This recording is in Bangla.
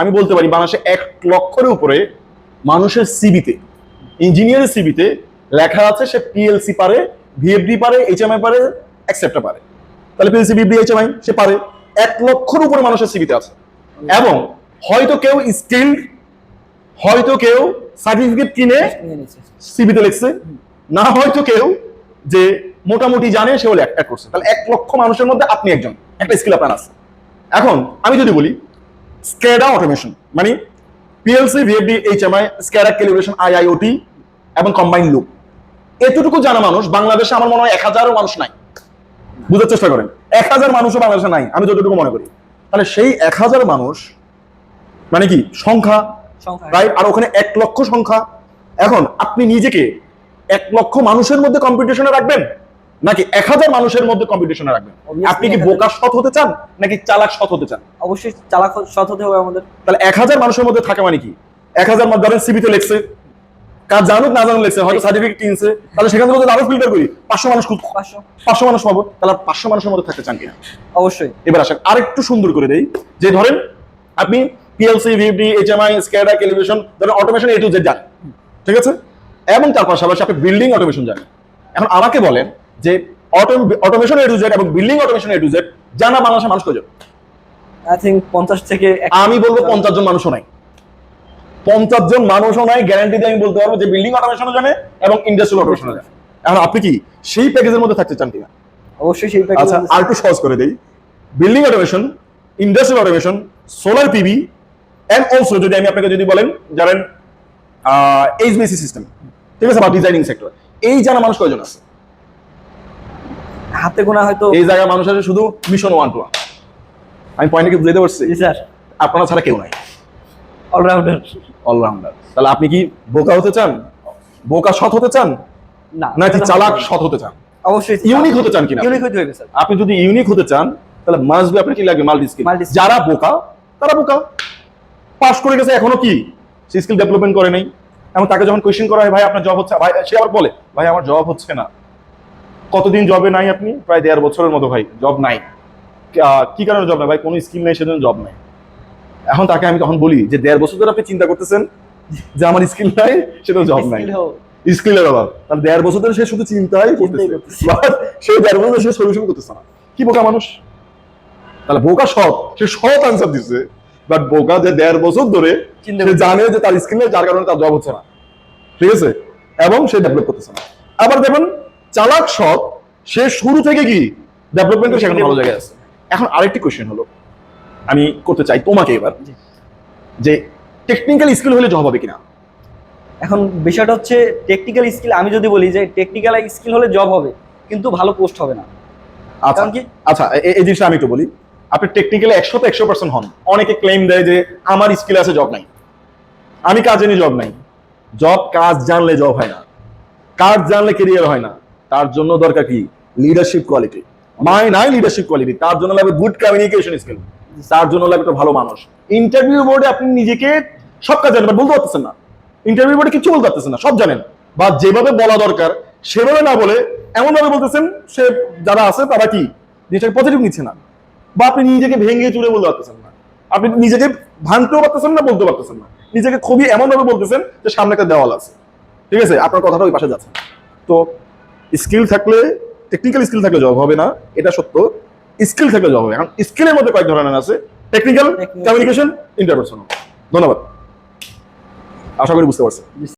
আমি বলতে পারি বাংলাদেশে এক লক্ষের উপরে মানুষের সিবিতে ইঞ্জিনিয়ারের সিবিতে লেখা আছে, সে পিএলসি পারে ভিএফডি পারে এইচএমআই পারে অ্যাকসেপ্টটা পারে। তাহলে পিএলসি ভিএফডি এইচএমআই সে পারে। এক লক্ষের উপরে মানুষের সিবিতে আছে। এবং হয়তো কেউ স্কিল হয়তো কেউ সার্টিফিকেট কিনে সিবিতে লিখছে। না হয়তো কেউ যে মোটামুটি জানে সে সেও অ্যাড করছে। তাহলে এক লক্ষ মানুষের মধ্যে আপনি একজন। একটা স্কিল আপনার আছে। এখন আমি যদি বলি স্কেডা অটোমেশন মানে PLC VFD HMI SCADA calibration IIoT এবং কম্বাইন লুপ এতটুকু জানা মানুষ বাংলাদেশে আমার মনে হয় এক হাজারও মানুষ নাই। বুঝার চেষ্টা করেন। এক হাজার মানুষও বাংলাদেশে নাই আমি যতটুকু মনে করি। তাহলে সেই এক হাজার মানুষ মানে কি সংখ্যা সংখ্যা। রাইট আর ওখানে এক লক্ষ সংখ্যা। এখন আপনি নিজেকে এক লক্ষ মানুষের মধ্যে কম্পিটিশনে রাখবেন? নাকি এক হাজার মানুষের মধ্যে কম্পিটিশনে রাখবেন? আপনি কি 1000 বোকা সৎ হতে চান নাকি চালাক সৎ হতে চান? অবশ্যই চালাক সৎ হতে হবে আমাদের। তাহলে এক হাজার মানুষের মধ্যে থাকা মানে কি? এক হাজার মধ্যে ধরেন সিবিতে লেখছে কাজ জানুক না জানুক লেখছে হয়তো সার্টিফিকেট কিনছে তাহলে সেখান থেকে আরও ফিল্টার করি পাঁচশো মানুষ পাঁচশো। মানুষ পাবো তাহলে পাঁচশো মানুষের মধ্যে থাকতে চান কিনা? অবশ্যই। এবার আসেন আরেকটু সুন্দর করে দেই যে ধরেন আপনি PLC VFD HMI SCADA calibration ধরেন অটোমেশন এ টু জেড জানেন ঠিক আছে? এবং তার পাশাপাশি আপনি বিল্ডিং অটোমেশন জানেন এখন আমাকে বলেন যে অটোমেশন এ টু জেড এবং building automation A to Z জানা বাংলাদেশের মানুষ কজন আই থিঙ্ক পঞ্চাশ থেকে আমি বলব পঞ্চাশ জন মানুষও নাই। পঞ্চাশ জন মানুষও নাই গ্যারান্টি দিয়ে আমি বলতে পারব যে বিল্ডিং অটোমেশনও জানে এবং ইন্ডাস্ট্রিয়াল অটোমেশনও জানে। এখন আপনি কি সেই প্যাকেজের মধ্যে থাকতে চান কিনা? অবশ্যই সেই প্যাকেজ আচ্ছা আর একটু সহজ করে দেই। Building automation industrial automation solar PV and also যদি আমি আপনাকে যদি বলেন জানেন এইচবিসি সিস্টেম ঠিক আছে বা ডিজাইনিং সেক্টর এই জানা মানুষ কয়জন আছে? হাতে গোনা হয়তো এই জায়গায় মানুষ আছে শুধু মিশন ওয়ান টু ওয়ান আমি পয়েন্টে কি বুঝতে পারছি? স্যার। আপনারা ছাড়া কেউ নাই। অলরাউন্ডার অলরাউন্ডার তাহলে আপনি কি বোকা হতে চান? বোকা সৎ হতে চান? না নাকি চালাক সৎ হতে চান? অবশ্যই। ইউনিক হতে চান কিনা? ইউনিক হতে হবে স্যার। আপনি যদি ইউনিক হতে চান তাহলে মাস্ট বি আপনার কি লাগবে? Multi skill. যারা বোকা তারা বোকা। পাস করে গেছে এখনও কি? সে স্কিল ডেভেলপমেন্ট করে নাই। এবং তাকে যখন কোয়েশ্চেন করা হয় ভাই আপনার জব হচ্ছে? ভাই সে আবার বলে ভাই আমার জব হচ্ছে না। কতদিন জবে নাই আপনি? প্রায় দেড় বছরের মতো ভাই জব নাই। কি কারণে জব নাই ভাই? কোনো স্কিল নেই সেজন্য জব নাই। এখন তাকে আমি তখন বলি যে দেড় বছর ধরে আপনি চিন্তা করতেছেন যে আমার স্কিল নাই সেটা জব নাই। স্কিলের অভাব। তাহলে দেড় বছর ধরে সে শুধু চিন্তাই করতেছে। সে দেড় বছর ধরে সে সলিউশন করতেছে না। কি বোকা মানুষ? তাহলে বোকা সৎ। সে সৎ আনসার দিচ্ছে বাট বোকা যে দেড় বছর ধরে সে জানে যে তার স্কিল নেই যার কারণে তার জব হচ্ছে না। ঠিক আছে? এবং সে ডেভেলপ করতেছে না। আবার দেখুন চালাক সৎ সে শুরু থেকে কি ডেভেলপমেন্টে সেখানে ভালো জায়গায় আছে। এখন আরেকটি কোশ্চেন হলো আমি করতে চাই তোমাকে এবার যে টেকনিক্যাল স্কিল হলে জব হবে কিনা? এখন বিষয়টা হচ্ছে টেকনিক্যাল স্কিল আমি যদি বলি যে টেকনিক্যাল স্কিল হলে জব হবে কিন্তু ভালো পোস্ট হবে না। আচ্ছা কি? আচ্ছা এই জিনিসটা আমি একটু বলি আপনি টেকনিক্যালি একশো তো একশো পার্সেন্ট হন। অনেকে ক্লেম দেয় যে আমার স্কিল আছে জব নাই। আমি কাজ জানি জব নাই। জব কাজ জানলে জব হয় না। কাজ জানলে কেরিয়ার হয় না। তার জন্য দরকার কি? লিডারশিপ কোয়ালিটি মাই নাই লিডারশিপ কোয়ালিটি তার জন্য লাগবে গুড কমিউনিকেশন স্কিল তার জন্য লাগবে একটা ভালো মানুষ। ইন্টারভিউ বোর্ডে আপনি নিজেকে সব কাজ জানেন বলতে পারতেছেন না। ইন্টারভিউ বোর্ডে কিছু বলতে পারতেছেন না, সব জানেন। বা যেভাবে বলা দরকার, সেভাবে না বলে এমন ভাবে বলতেছেন, সে যারা আছে তারা কি? জিনিসটাকে পজিটিভ নিচ্ছে না। বা আপনি নিজেকে ভেঙে চুরে বলতে পারতেছেন না। আপনি নিজেকে ভাঙতেও পারতেছেন না বলতে পারতেছেন না। নিজেকে খুবই এমন ভাবে বলতেছেন যে সামনে একটা দেওয়াল আছে। ঠিক আছে? আপনার কথাটা ওই পাশে যাচ্ছে। তো স্কিল থাকলে টেকনিক্যাল স্কিল থাকলে জব হবে না এটা সত্য। স্কিল থাকলে জব হবে কারণ স্কিলের মধ্যে কয়েক ধরনের আছে। টেকনিক্যাল কমিউনিকেশন ইন্টারপার্সোনাল ধন্যবাদ। আশা করি বুঝতে পারছেন।